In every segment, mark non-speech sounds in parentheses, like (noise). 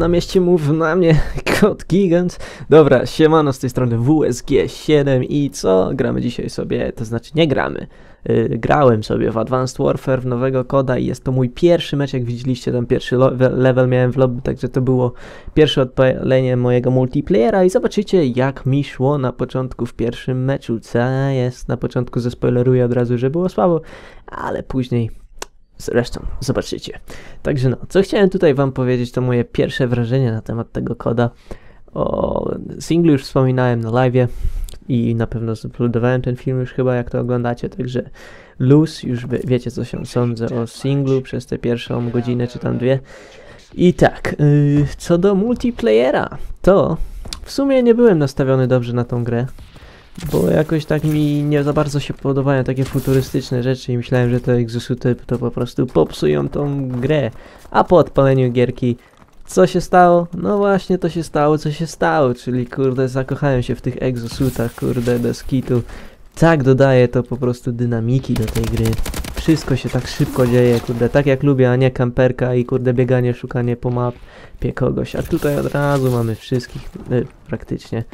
na mieście mów na mnie (laughs) kod gigant. Dobra, siemano z tej strony WSG7 i co? Gramy dzisiaj sobie, to znaczy nie gramy. Yy, grałem sobie w Advanced Warfare w nowego koda i jest to mój pierwszy mecz, jak widzieliście tam pierwszy level miałem w lobby, także to było pierwsze odpalenie mojego multiplayera i zobaczycie jak mi szło na początku w pierwszym meczu. Co jest? Na początku zaspoileruję od razu, że było słabo, ale później Zresztą, zobaczycie. Także no, co chciałem tutaj wam powiedzieć, to moje pierwsze wrażenie na temat tego koda. O singlu już wspominałem na live i na pewno zuploadowałem ten film już chyba, jak to oglądacie, także luz, już wie, wiecie co się sądzę o singlu przez tę pierwszą godzinę czy tam dwie. I tak, yy, co do multiplayera, to w sumie nie byłem nastawiony dobrze na tą grę. Bo jakoś tak mi nie za bardzo się podobają takie futurystyczne rzeczy i myślałem, że te exosuty to po prostu popsują tą grę. A po odpaleniu gierki, co się stało? No właśnie to się stało, co się stało, czyli kurde zakochałem się w tych exosutach, kurde bez kitu. Tak dodaje to po prostu dynamiki do tej gry. Wszystko się tak szybko dzieje, kurde, tak jak lubię, a nie kamperka i kurde bieganie, szukanie po mapie kogoś. A tutaj od razu mamy wszystkich, y, praktycznie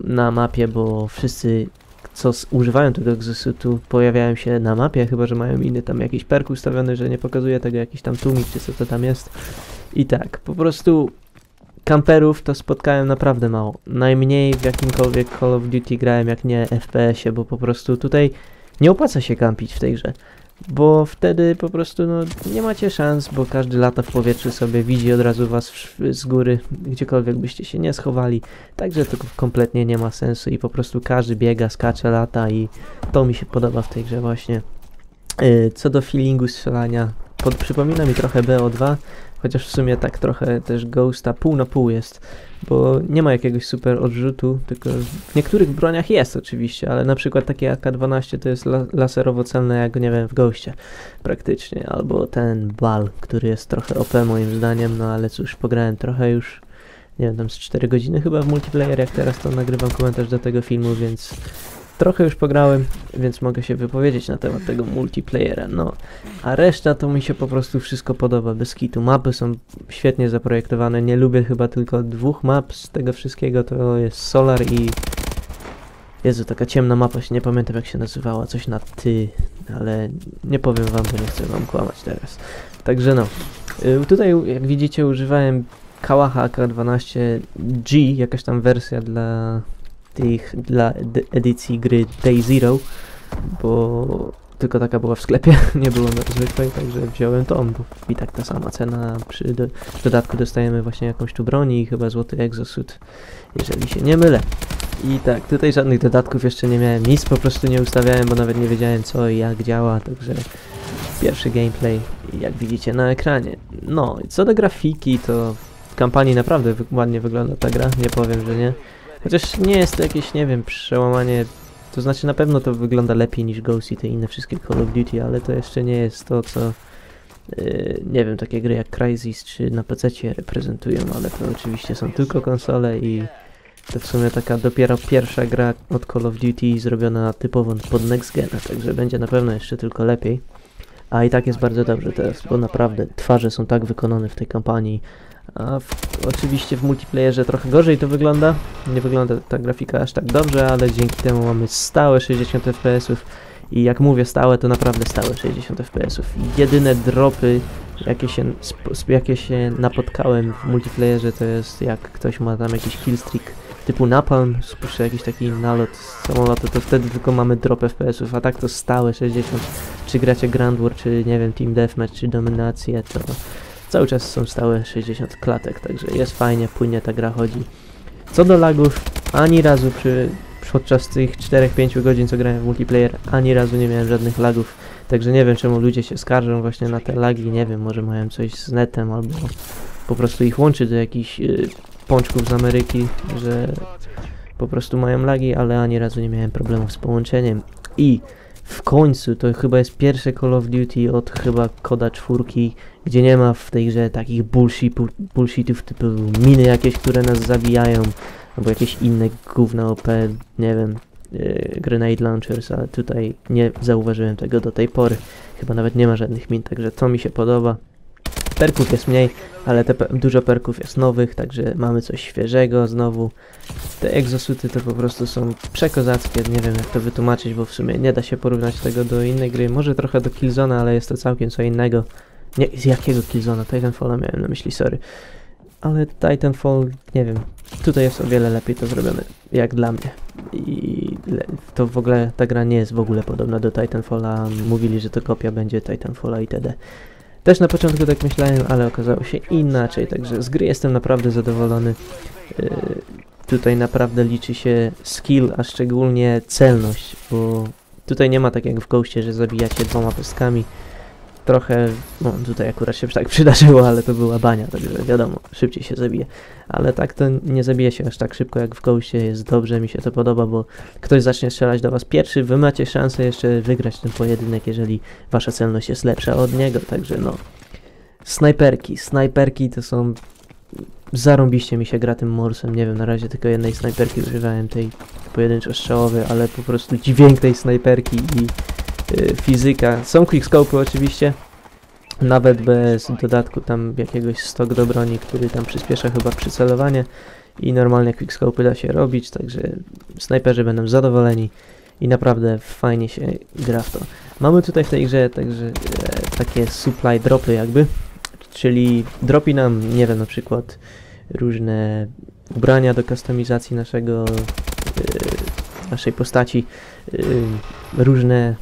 na mapie, bo wszyscy co używają tego exosutu pojawiają się na mapie, chyba że mają inny tam jakiś perk ustawiony, że nie pokazuje tego jakiś tam tłumik czy co to tam jest. I tak, po prostu kamperów to spotkałem naprawdę mało. Najmniej w jakimkolwiek Call of Duty grałem jak nie FPS-ie, bo po prostu tutaj nie opłaca się kampić w tej grze. Bo wtedy po prostu no, nie macie szans, bo każdy lata w powietrzu sobie widzi od razu was z góry, gdziekolwiek byście się nie schowali. Także to kompletnie nie ma sensu i po prostu każdy biega, skacze, lata i to mi się podoba w tej grze właśnie. Yy, co do feelingu strzelania, pod, przypomina mi trochę BO2, chociaż w sumie tak trochę też Ghosta pół na pół jest, bo nie ma jakiegoś super odrzutu, tylko w niektórych broniach jest oczywiście, ale na przykład takie AK-12 to jest la laserowo celne jak, nie wiem, w Ghostie praktycznie, albo ten Bal, który jest trochę OP moim zdaniem, no ale cóż, pograłem trochę już, nie wiem, tam z 4 godziny chyba w multiplayer, jak teraz to nagrywam komentarz do tego filmu, więc trochę już pograłem, więc mogę się wypowiedzieć na temat tego multiplayera, no. A reszta to mi się po prostu wszystko podoba, bez kitu. Mapy są świetnie zaprojektowane, nie lubię chyba tylko dwóch map z tego wszystkiego, to jest Solar i... Jezu, taka ciemna mapa, się nie pamiętam jak się nazywała, coś na ty, ale nie powiem wam, bo nie chcę wam kłamać teraz. Także no, y, tutaj jak widzicie używałem Kałacha AK-12G, jakaś tam wersja dla tych, dla ed- edycji gry Day Zero, bo tylko taka była w sklepie, (laughs) nie było na zwykłej, także wziąłem tą, bo i tak ta sama cena, przy do, dodatku dostajemy właśnie jakąś tu broni i chyba złoty exosuit, jeżeli się nie mylę. I tak, tutaj żadnych dodatków jeszcze nie miałem, nic po prostu nie ustawiałem, bo nawet nie wiedziałem co i jak działa, także pierwszy gameplay, jak widzicie na ekranie. No, co do grafiki, to w kampanii naprawdę ładnie wygląda ta gra, nie powiem, że nie. Chociaż nie jest to jakieś, nie wiem, przełamanie to znaczy na pewno to wygląda lepiej niż Ghost i te inne wszystkie Call of Duty, ale to jeszcze nie jest to, co yy, nie wiem, takie gry jak Crysis czy na PC reprezentują, ale to oczywiście są tylko konsole i to w sumie taka dopiero pierwsza gra od Call of Duty zrobiona typowo pod next gena, także będzie na pewno jeszcze tylko lepiej. A i tak jest bardzo dobrze teraz, bo naprawdę twarze są tak wykonane w tej kampanii. W, oczywiście w multiplayerze trochę gorzej to wygląda. Nie wygląda ta grafika aż tak dobrze, ale dzięki temu mamy stałe 60 fps-ów. I jak mówię stałe, to naprawdę stałe 60 fps-ów. Jedyne dropy, jakie się, jakie się napotkałem w multiplayerze, to jest jak ktoś ma tam jakiś killstreak typu napalm, spuszcza jakiś taki nalot z samolotu, to wtedy tylko mamy drop fps-ów, a tak to stałe 60. Czy gracie Grand War, czy nie wiem, Team Deathmatch, czy Dominację, to cały czas są stałe 60 klatek, także jest fajnie, płynnie ta gra chodzi. Co do lagów, ani razu przy, podczas tych 4-5 godzin, co grałem w multiplayer, ani razu nie miałem żadnych lagów, także nie wiem czemu ludzie się skarżą właśnie na te lagi, nie wiem, może mają coś z netem, albo po prostu ich łączy do jakichś y, pączków z Ameryki, że po prostu mają lagi, ale ani razu nie miałem problemów z połączeniem. I w końcu to chyba jest pierwsze Call of Duty od chyba koda czwórki, gdzie nie ma w tej grze takich bullshitu, bullshitów typu miny jakieś, które nas zabijają, albo jakieś inne gówna OP, nie wiem, yy, grenade launchers, ale tutaj nie zauważyłem tego do tej pory. Chyba nawet nie ma żadnych min, także to mi się podoba. perków jest mniej, ale pe- dużo perków jest nowych, także mamy coś świeżego znowu. Te egzosuty to po prostu są przekozackie, nie wiem jak to wytłumaczyć, bo w sumie nie da się porównać tego do innej gry. Może trochę do Killzona, ale jest to całkiem co innego. Nie, z jakiego Killzona? Titanfalla miałem na myśli, sorry. Ale Titanfall, nie wiem, tutaj jest o wiele lepiej to zrobione, jak dla mnie. I to w ogóle, ta gra nie jest w ogóle podobna do Titanfalla. Mówili, że to kopia będzie Titanfalla itd. Też na początku tak myślałem, ale okazało się inaczej, także z gry jestem naprawdę zadowolony. Yy, tutaj naprawdę liczy się skill, a szczególnie celność, bo tutaj nie ma tak jak w Ghostie, że zabijacie dwoma pestkami. Trochę, no tutaj akurat się tak (laughs) przydarzyło, ale to była bania, także wiadomo, szybciej się zabije. Ale tak to nie zabije się aż tak szybko jak w Ghostie, jest dobrze, mi się to podoba, bo ktoś zacznie strzelać do was pierwszy, wy macie szansę jeszcze wygrać ten pojedynek, jeżeli wasza celność jest lepsza od niego, także no. Snajperki, snajperki to są... Zarąbiście mi się gra tym morsem, nie wiem, na razie tylko jednej snajperki używałem, tej pojedynczo strzałowej, ale po prostu dźwięk tej snajperki i y, fizyka. Są quickscope'y oczywiście, nawet bez dodatku tam jakiegoś stok do broni, który tam przyspiesza chyba przycelowanie i normalnie quickscope'y da się robić, także snajperzy będą zadowoleni i naprawdę fajnie się gra w to. Mamy tutaj w tej grze także e, takie supply dropy jakby, czyli dropi nam, nie wiem, na przykład różne ubrania do kustomizacji naszego, e, naszej postaci, e, różne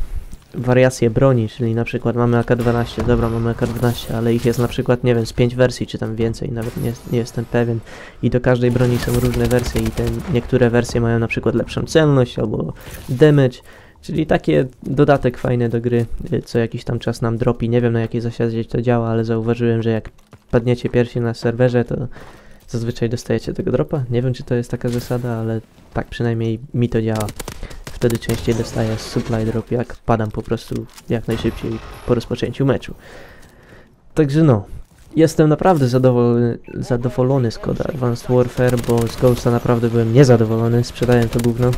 wariacje broni, czyli na przykład mamy AK-12, dobra mamy AK-12, ale ich jest na przykład, nie wiem, z 5 wersji, czy tam więcej, nawet nie, nie jestem pewien. I do każdej broni są różne wersje i te niektóre wersje mają na przykład lepszą celność albo damage, czyli takie dodatek fajny do gry, y, co jakiś tam czas nam dropi, nie wiem na jakiej zasadzie to działa, ale zauważyłem, że jak padniecie pierwsi na serwerze, to zazwyczaj dostajecie tego dropa, nie wiem czy to jest taka zasada, ale tak przynajmniej mi to działa. Wtedy częściej dostaję supply drop, jak padam po prostu jak najszybciej po rozpoczęciu meczu. Także no, jestem naprawdę zadowolony, zadowolony z koda Advanced Warfare, bo z Ghosta naprawdę byłem niezadowolony, sprzedałem to gówno.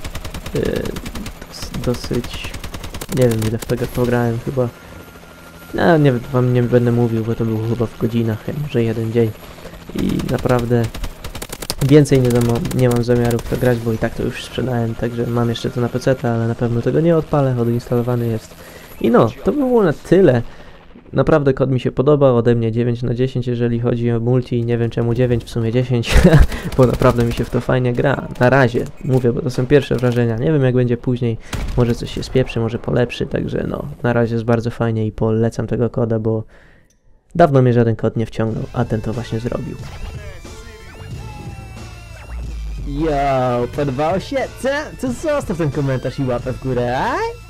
Yy, dos- dosyć, nie wiem ile w tego pograłem, chyba, no nie wam nie będę mówił, bo to było chyba w godzinach, może jeden dzień. I naprawdę Więcej nie, nie mam zamiaru w to grać, bo i tak to już sprzedałem, także mam jeszcze to na PC, ale na pewno tego nie odpalę, odinstalowany jest. I no, to by było na tyle. Naprawdę kod mi się podoba, ode mnie 9 na 10, jeżeli chodzi o multi, nie wiem czemu 9, w sumie 10, (laughs) bo naprawdę mi się w to fajnie gra. Na razie, mówię, bo to są pierwsze wrażenia, nie wiem jak będzie później, może coś się spieprzy, może polepszy, także no, na razie jest bardzo fajnie i polecam tego koda, bo dawno mnie żaden kod nie wciągnął, a ten to właśnie zrobił. Yo, podobało się? Co? To zostaw ten komentarz i łapę w górę, a?